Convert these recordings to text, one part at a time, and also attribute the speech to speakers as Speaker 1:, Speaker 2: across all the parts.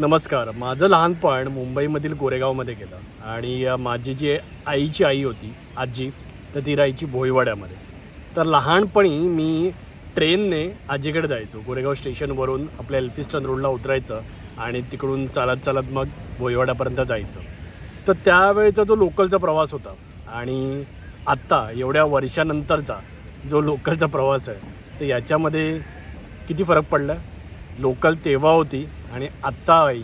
Speaker 1: नमस्कार. माझं लहानपण मुंबईमधील गोरेगावमध्ये गेलं आणि माझी जी आईची आई होती आजी तर ती राहायची भोईवाड्यामध्ये. तर लहानपणी मी ट्रेनने आजीकडे जायचो. गोरेगाव स्टेशनवरून आपल्या एल्फिस्टन रोडला उतरायचं आणि तिकडून चालत चालत मग भोईवाड्यापर्यंत जायचं. तर त्यावेळेचा जो लोकलचा प्रवास होता आणि आत्ता एवढ्या वर्षानंतरचा जो लोकलचा प्रवास आहे तर याच्यामध्ये किती फरक पडला? लोकल तेव्हा होती आणि आत्ता आई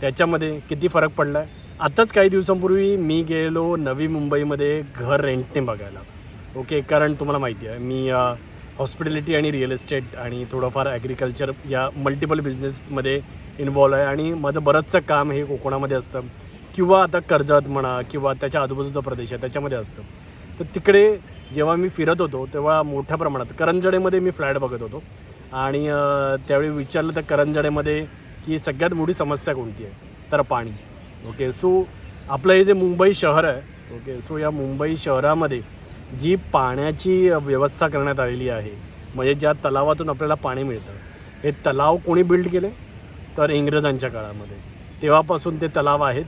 Speaker 1: त्याच्यामध्ये किती फरक पडला आहे आत्ताच काही दिवसांपूर्वी मी गेलो नवी मुंबईमध्ये घर रेंटने बघायला. ओके कारण तुम्हाला माहिती आहे मी हॉस्पिटॅलिटी आणि रिअल इस्टेट आणि थोडंफार ॲग्रिकल्चर या मल्टिपल बिझनेसमध्ये इन्वॉल्व आहे आणि माझं बरंचसं काम हे कोकणामध्ये असतं. किंवा आता कर्जत म्हणा किंवा त्याच्या आजूबाजूचा प्रदेश आहे त्याच्यामध्ये असतं. तर तिकडे जेव्हा मी फिरत होतो तेव्हा मोठ्या प्रमाणात करंजडेमध्ये मी फ्लॅट बघत होतो. आणि त्यावेळी विचारलं तर करंजडेमध्ये की सगळ्यात मोठी समस्या कोणती आहे? तर पाणी. ओके सो आपलं हे जे मुंबई शहर आहे ओके सो या मुंबई शहरामध्ये जी पाण्याची व्यवस्था करण्यात आलेली आहे म्हणजे ज्या तलावातून आपल्याला पाणी मिळतं हे तलाव कोणी बिल्ड केले? तर इंग्रजांच्या काळामध्ये. तेव्हापासून ते तलाव आहेत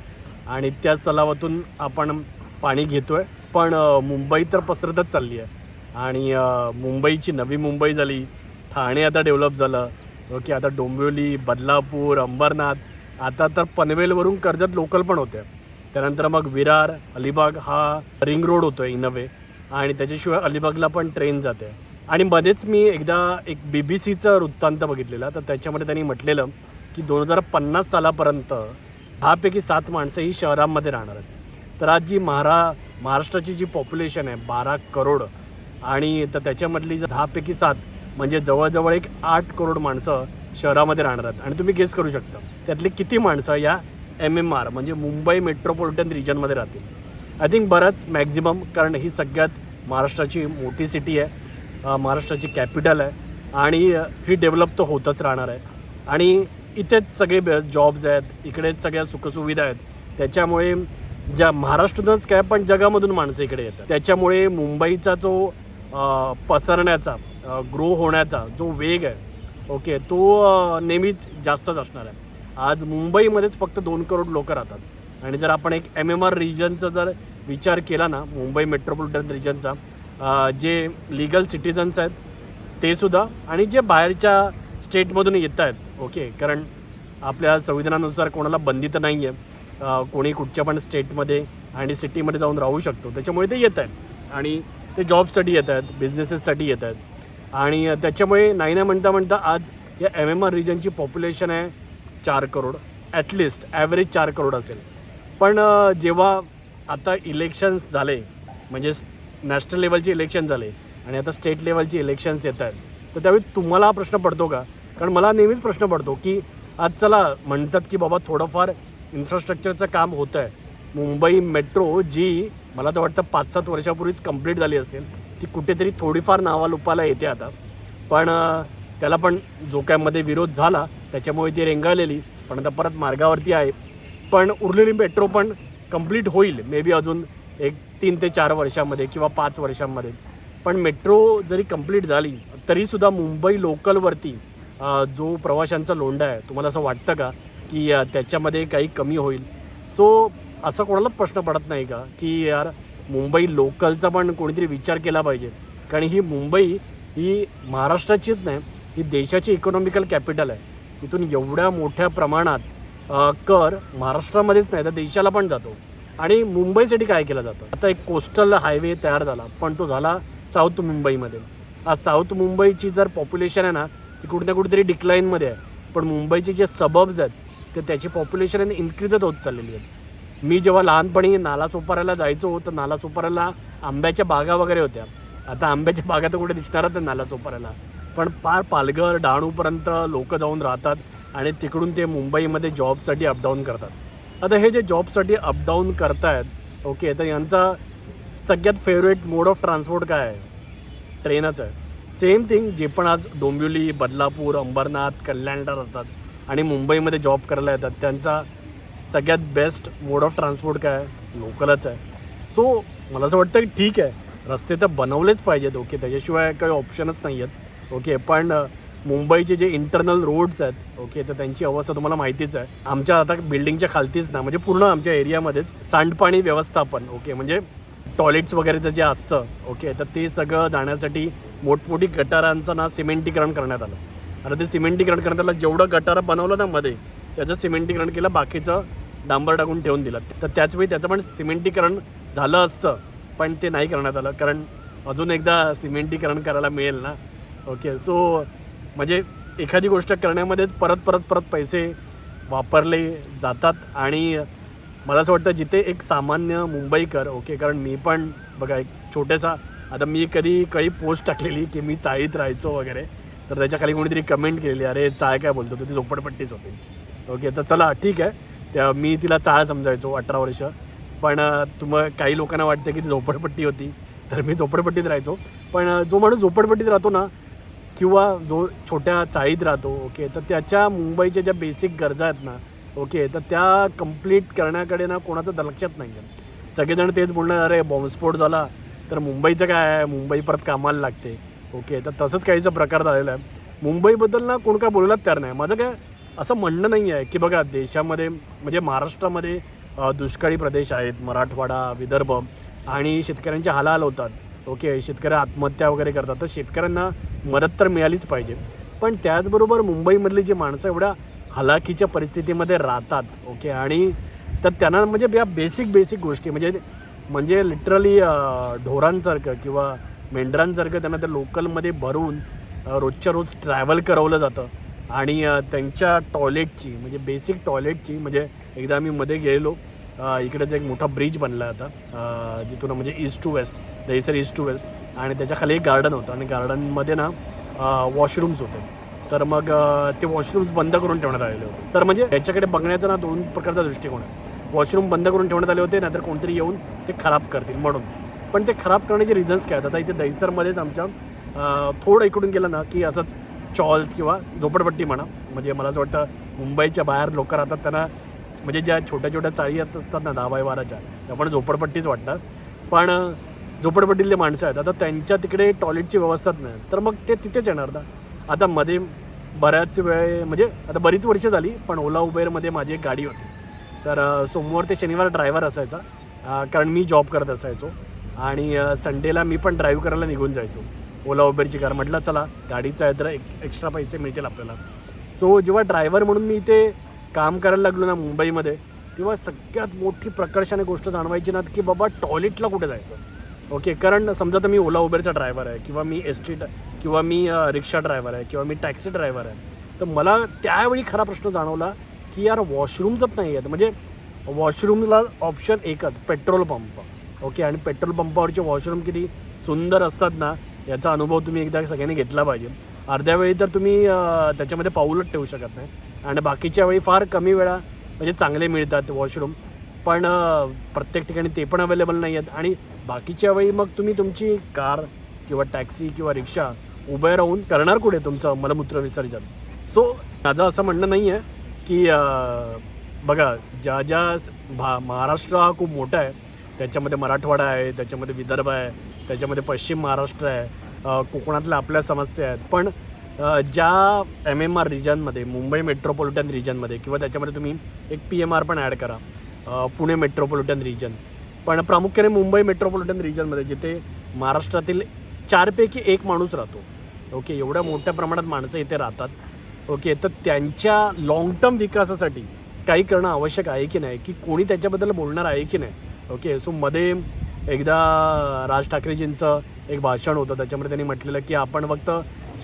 Speaker 1: आणि त्याच तलावातून आपण पाणी घेतो आहे पण मुंबई तर पसरतच चालली आहे. आणि मुंबईची नवी मुंबई झाली ठाणे आता डेव्हलप झालं ओके आता डोंबिवली बदलापूर अंबरनाथ आता तर पनवेलवरून कर्जत लोकल पण होते. त्यानंतर मग विरार अलिबाग हा रिंग रोड होतो आहे इन अ वे आणि त्याच्याशिवाय अलिबागला पण ट्रेन जाते. आणि मध्येच मी एकदा एक बी बी सीचं वृत्तांत बघितलेला. तर त्याच्यामध्ये त्यांनी म्हटलेलं की दोन हजार पन्नास सालापर्यंत दहापैकी सात माणसं ही शहरांमध्ये राहणार आहेत. तर आज जी महारा महाराष्ट्राची जी पॉप्युलेशन आहे बारा करोड. आणि तर त्याच्यामधली जर दहापैकी सात म्हणजे जवळजवळ एक आठ करोड माणसं शहरामध्ये राहणार आहेत. आणि तुम्ही गेस करू शकता. त्यातली किती माणसं या एम एम आर म्हणजे मुंबई मेट्रोपॉलिटन रिजनमध्ये राहतील? आय थिंक बरंच मॅक्झिमम कारण ही सगळ्यात महाराष्ट्राची मोठी सिटी आहे महाराष्ट्राची कॅपिटल आहे आणि ही डेव्हलप तर होतच राहणार आहे. आणि इथेच सगळे जॉब्स आहेत इकडेच सगळ्या सुखसुविधा आहेत. त्याच्यामुळे ज्या महाराष्ट्रातूनच काय पण जगामधून माणसं इकडे येतात. त्याच्यामुळे मुंबईचा जो पसरण्याचा ग्रो होण्याचा जो वेग आहे ओके तो नेहमीच जास्तच असणार आहे. आज मुंबईमध्येच फक्त दोन करोड लोक राहतात. आणि जर आपण एक एम एम आर रिजनचा जर विचार केला ना मुंबई मेट्रोपॉलिटन रिजनचा जे लिगल सिटीजन्स आहेत ते सुद्धा आणि जे बाहेरच्या स्टेटमधून येत आहेत ओके कारण आपल्या संविधानानुसार कोणाला बंदी तर नाही आहे कोणी कुठच्या पण स्टेटमध्ये आणि सिटीमध्ये जाऊन राहू शकतो. त्याच्यामुळे ते येत आहेत. आणि ते जॉबसाठी येत आहेत बिझनेसेससाठी येत आहेत. आणि त्याच्यामुळे नाही नाही म्हणता म्हणता आज या एम एम आर रिजनची पॉप्युलेशन आहे चार करोड. ॲटलिस्ट ॲव्हरेज चार करोड असेल. पण जेव्हा आता इलेक्शन्स झाले म्हणजे नॅशनल लेवलचे इलेक्शन झाले आणि आता स्टेट लेवलचे इलेक्शन्स येत आहेत तर त्यावेळी तुम्हाला हा प्रश्न पडतो का? कारण मला नेहमीच प्रश्न पडतो की आज चला म्हणतात की बाबा थोडंफार इन्फ्रास्ट्रक्चरचं काम होतं आहे मुंबई मेट्रो जी मला तर वाटतं पाच सात वर्षापूर्वीच कंप्लीट झाली असेल. ती कुठेतरी थोडीफार नावालुपाला येते आता. पण त्याला पण जो विरोध झाला. त्याच्यामुळे ती रेंगाळलेली. पण आता परत मार्गावरती आहे. पण उरलेली मेट्रो पण कंप्लीट होईल. मे बी अजून एक तीन ते चार वर्षामध्ये किंवा पाच वर्षांमध्ये. पण मेट्रो जरी कंप्लीट झाली तरीसुद्धा मुंबई लोकलवरती जो प्रवाशांचा लोंढा आहे तुम्हाला असं वाटतं का? की त्याच्यामध्ये काही कमी होईल. सो असं कोणाला प्रश्न पडत नाही का? की यार मुंबई लोकलचा पण कोणीतरी विचार केला पाहिजे. कारण ही मुंबई ही महाराष्ट्राचीच नाही ही देशाची इकॉनॉमिकल कॅपिटल आहे. इथून एवढ्या मोठ्या प्रमाणात कर महाराष्ट्रामध्येच नाही तर देशाला पण जातो. आणि मुंबईसाठी काय केलं जातं? आता एक कोस्टल हायवे तयार झाला पण तो झाला साऊथ मुंबईमध्ये. आज साऊथ मुंबईची जर पॉप्युलेशन आहे ना ती कुठे ना कुठेतरी डिक्लाईनमध्ये आहे. पण मुंबईचे जे सबब्स आहेत तर त्याची पॉप्युलेशन इन्क्रीजच होत चाललेली आहे. मी जेव्हा लहानपणी नालासोपाऱ्याला जायचो तर नालासोपाऱ्याला आंब्याच्या बागा वगैरे होत्या. आता आंब्याच्या बागा तर कुठे दिसणारच नाही नालासोपाऱ्याला पण पार पालघर डहाणूपर्यंत लोक जाऊन राहतात आणि तिकडून ते मुंबईमध्ये जॉबसाठी अपडाऊन करतात. आता हे जे जॉबसाठी अपडाऊन करतायत ओके तर यांचा सगळ्यात फेवरेट मोड ऑफ ट्रान्सपोर्ट काय आहे? ट्रेनच आहे. सेम थिंग जे पण आज डोंबिवली बदलापूर अंबरनाथ कल्याणला राहतात आणि मुंबईमध्ये जॉब करायला येतात त्यांचा सगळ्यात बेस्ट मोड ऑफ ट्रान्सपोर्ट काय आहे? लोकलच आहे. सो मला असं वाटतं की ठीक आहे. रस्ते तर बनवलेच पाहिजेत ओके त्याच्याशिवाय काही ऑप्शनच नाही आहेत ओके पण मुंबईचे जे इंटरनल रोड्स आहेत ओके तर त्यांची अवस्था तुम्हाला माहितीच आहे. आमच्या आता बिल्डिंगच्या खालतीच ना म्हणजे पूर्ण आमच्या एरियामध्येच सांडपाणी व्यवस्थापन ओके म्हणजे टॉयलेट्स वगैरेचं जे असतं ओके तर ते सगळं जाण्यासाठी मोठमोठी गटारांचं ना सिमेंटीकरण करण्यात आलं. आता ते सिमेंटीकरण करण्यात आलं जेवढं गटारं बनवलं ना मध्ये त्याचं सिमेंटीकरण केलं बाकीचं डांबर टाकून ठेवून दिलं. तर त्याचवेळी त्याचं पण सिमेंटीकरण झालं असतं पण ते नाही करण्यात आलं. कारण अजून एकदा सिमेंटीकरण करायला मिळेल ना? ओके सो म्हणजे एखादी गोष्ट करण्यामध्येच परत परत परत पैसे वापरले जातात आणि मला असं वाटतं जिथे एक सामान्य मुंबईकर ओके कारण मी पण बघा एक छोटेसा आता मी कधी काही पोस्ट टाकलेली की मी चाळीत राहायचो वगैरे तर त्याच्याखाली कोणीतरी कमेंट केलेली अरे चाय काय बोलतो? तर ती झोपडपट्टीच होती. ओके तर चला ठीक आहे. त्या मी तिला चाळ समजायचो अठरा वर्ष. पण तुम काही लोकांना वाटतं की ती झोपडपट्टी होती. तर मी झोपडपट्टीत राहायचो. पण जो माणूस झोपडपट्टीत राहतो ना किंवा जो छोट्या चाळीत राहतो ओके तर त्याच्या मुंबईच्या ज्या बेसिक गरजा आहेत ना ओके तर त्या कंप्लीट करण्याकडे ना कोणाचं लक्षात नाही आहे सगळेजण तेच बोलणार अरे बॉम्बस्फोट झाला तर मुंबईचं काय आहे? मुंबई परत कामाला लागते. ओके तर तसंच काहीचा प्रकार झालेला आहे. मुंबईबद्दल ना कोण काय बोलायलाच तयार नाही. माझं काय असं म्हणणं नाही आहे की बघा देशामध्ये म्हणजे महाराष्ट्रामध्ये दुष्काळी प्रदेश आहेत मराठवाडा विदर्भ आणि शेतकऱ्यांचे हालहाल होतात. ओके शेतकरी आत्महत्या वगैरे करतात. तर शेतकऱ्यांना मदत तर मिळालीच पाहिजे. पण त्याचबरोबर मुंबईमधली जी माणसं एवढ्या हलाखीच्या परिस्थितीमध्ये राहतात ओके आणि तर त्यांना म्हणजे या बेसिक बेसिक गोष्टी म्हणजे म्हणजे लिटरली ढोरांसारखं किंवा मेंढरांसारखं त्यांना त्या लोकलमध्ये भरून रोजच्या रोज ट्रॅव्हल करवलं जातं. आणि त्यांच्या टॉयलेटची म्हणजे बेसिक टॉयलेटची म्हणजे एकदा आम्ही मध्ये गेलेलो इकडेच एक मोठा ब्रिज बनला होता जिथून म्हणजे east to west Dahisar east to west आणि त्याच्याखाली एक गार्डन होतं आणि गार्डनमध्ये ना वॉशरूम्स होते. तर मग ते वॉशरूम्स बंद करून ठेवण्यात आलेले होते. तर म्हणजे याच्याकडे बघण्याचा ना दोन प्रकारचा दृष्टिकोन आहे. वॉशरूम बंद करून ठेवण्यात आले होते नाहीतर कोणतरी येऊन ते खराब करतील म्हणून. पण ते खराब करण्याचे रिझन्स काय? आता इथे दहिसरमध्येच आमच्या थोडं इकडून गेलं ना की असंच चॉल्स किंवा झोपडपट्टी म्हणा म्हणजे मला असं वाटतं मुंबईच्या बाहेर लोक राहतात त्यांना म्हणजे ज्या छोट्या छोट्या चाळी येत असतात ना दहा बाय बाराच्या त्या पण झोपडपट्टीच वाटतात. पण झोपडपट्टीतले माणसं आहेत आता त्यांच्या तिकडे टॉयलेटची व्यवस्थाच नाही. तर मग ते तिथेच येणार ना? आता मध्ये बऱ्याच वेळ म्हणजे आता बरीच वर्ष झाली पण ओला उबेरमध्ये माझी एक गाडी होती. तर सोमवार ते शनिवार ड्रायव्हर असायचा. कारण मी जॉब करत असायचो. आणि संडेला मी पण ड्राईव्ह करायला निघून जायचो. ओला उबेरची कार. म्हटलं चला गाडीचा आहे तर एक एक्स्ट्रा पैसे मिळतील आपल्याला. सो जेव्हा ड्रायव्हर म्हणून मी इथे काम करायला लागलो ना मुंबईमध्ये तेव्हा सगळ्यात मोठी प्रकर्षाने गोष्ट जाणवायची ना की बाबा टॉयलेटला कुठे जायचं? ओके कारण समजा तर मी ओला उबेरचा ड्रायव्हर आहे किंवा मी एस टी किंवा मी रिक्षा ड्रायव्हर आहे किंवा मी टॅक्सी ड्रायव्हर आहे तर मला त्यावेळी खरा प्रश्न जाणवला की यार वॉशरूम्सच नाही आहेत. म्हणजे वॉशरूमला ऑप्शन एकच पेट्रोल पंप ओके आणि पेट्रोल पंपावरचे वॉशरूम किती सुंदर असतात ना याचा अनुभव तुम्ही एकदा सगळ्यांनी घेतला पाहिजे. अर्ध्या वेळी तर तुम्ही त्याच्यामध्ये पाऊलच ठेवू शकत नाही. आणि बाकीच्या वेळी फार कमी वेळा म्हणजे चांगले मिळतात वॉशरूम. पण प्रत्येक ठिकाणी ते पण अवेलेबल नाही आहेत आणि बाकीच्या वेळी मग तुम्ही तुमची कार किंवा टॅक्सी किंवा रिक्षा उभे राहून करणार कुठे तुमचं मलमूत्र विसर्जन? सो माझं असं म्हणणं नाही आहे की बघा ज्या ज्या भा महाराष्ट्र हा खूप मोठा आहे. त्याच्यामध्ये मराठवाडा आहे त्याच्यामध्ये विदर्भ आहे त्याच्यामध्ये पश्चिम महाराष्ट्र आहे. कोकणातल्या आपल्या समस्या आहेत. पण ज्या एम एम आर रिजनमध्ये मुंबई मेट्रोपॉलिटन रिजनमध्ये किंवा त्याच्यामध्ये तुम्ही एक पी एम आर पण ॲड करा पुणे मेट्रोपॉलिटन रिजन पण प्रामुख्याने मुंबई मेट्रोपॉलिटन रिजनमध्ये जिथे महाराष्ट्रातील चारपैकी एक माणूस राहतो ओके एवढ्या मोठ्या प्रमाणात माणसं इथे राहतात ओके तर त्यांच्या लाँग टर्म विकासासाठी काही करणं आवश्यक आहे की नाही की कोणी त्याच्याबद्दल बोलणार आहे की नाही ओके सो मध्ये एकदा राज ठाकरेजींचं एक भाषण होतं. त्याच्यामध्ये त्यांनी म्हटलेलं की आपण फक्त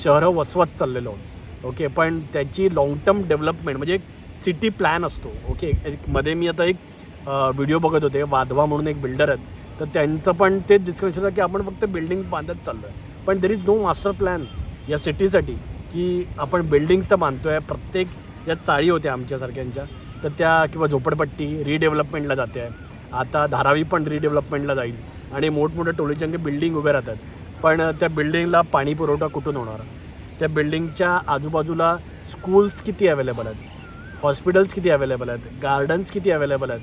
Speaker 1: शहरं वसवत चाललेलो आहोत. ओके पण त्याची लाँग टर्म डेव्हलपमेंट म्हणजे एक सिटी प्लॅन असतो. ओके एक मध्ये मी आता एक व्हिडिओ बघत होते. वाधवा म्हणून एक बिल्डर आहेत. तर त्यांचं पण तेच डिस्कशन होतं की आपण फक्त बिल्डिंग्स बांधत चाललो आहे पण there is no master plan या सिटीसाठी की आपण बिल्डिंग्स तर बांधतो आहे प्रत्येक ज्या चाळी होत्या आमच्यासारख्यांच्या तर त्या किंवा झोपडपट्टी रिडेव्हलपमेंटला जाते. आहे आता धारावी पण रिडेव्हलपमेंटला जाईल. आणि मोठमोठ्या टोळीचंगे बिल्डिंग उभे राहतात. पण त्या बिल्डिंगला पाणी पुरवठा कुठून होणार? त्या बिल्डिंगच्या आजूबाजूला स्कूल्स किती अवेलेबल आहेत? हॉस्पिटल्स किती अवेलेबल आहेत? गार्डन्स किती अवेलेबल आहेत?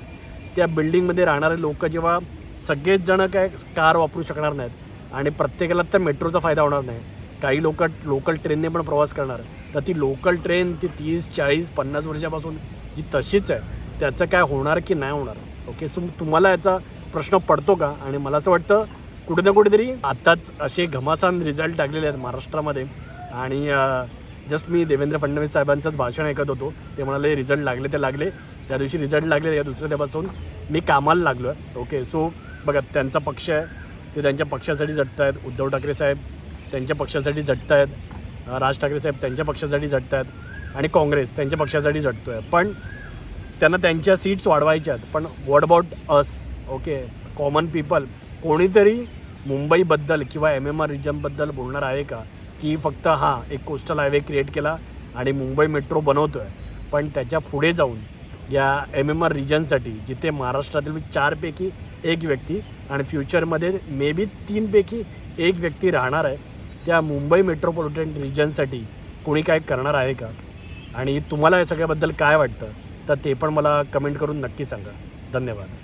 Speaker 1: त्या बिल्डिंगमध्ये राहणारे लोक जेव्हा सगळेच जणं काय कार वापरू शकणार नाहीत आणि प्रत्येकाला तर मेट्रोचा फायदा होणार नाही काही लोक लोकल ट्रेनने पण प्रवास करणार. तर ती लोकल ट्रेन ती तीस चाळीस पन्नास वर्षापासून जी तशीच आहे त्याचं काय होणार की नाही होणार? ओके सो तुम्हाला याचा प्रश्न पडतो का? आणि मला असं वाटतं कुठे ना कुठेतरी आत्ताच असे घमासान रिझल्ट टाकलेले आहेत महाराष्ट्रामध्ये. आणि जस्ट मी देवेंद्र फडणवीस साहेबांचंच भाषण ऐकत होतो. ते म्हणाले रिझल्ट लागले ते लागले. त्या दिवशी रिझल्ट लागले या दुसऱ्या दिवसापासून मी कामाला लागलो आहे ओके सो बघा त्यांचा पक्ष आहे. ते त्यांच्या पक्षासाठी झटत आहेत उद्धव ठाकरे साहेब त्यांच्या पक्षासाठी झटत आहेत राज ठाकरे साहेब त्यांच्या पक्षासाठी झटत आहेत आणि काँग्रेस त्यांच्या पक्षासाठी झटतो आहे पण त्यांना त्यांच्या सीट्स वाढवायच्या आहेत पण what about us okay common people कोणीतरी मुंबईबद्दल किंवा एम एम आर रिजनबद्दल बोलणार आहे का? की फक्त हां एक कोस्टल हायवे क्रिएट केला आणि मुंबई मेट्रो बनवतो आहे पण त्याच्या पुढे जाऊन या एम एम आर रिजनसाठी जिथे महाराष्ट्रातील चारपैकी एक व्यक्ती आणि फ्युचरमध्ये मे बी तीनपैकी एक व्यक्ती राहणार आहे त्या मुंबई मेट्रोपॉलिटन रिजनसाठी कोणी काय करणार आहे का? आणि तुम्हाला या सगळ्याबद्दल काय वाटतं? तर ते पण मला कमेंट करून नक्की सांगा. धन्यवाद.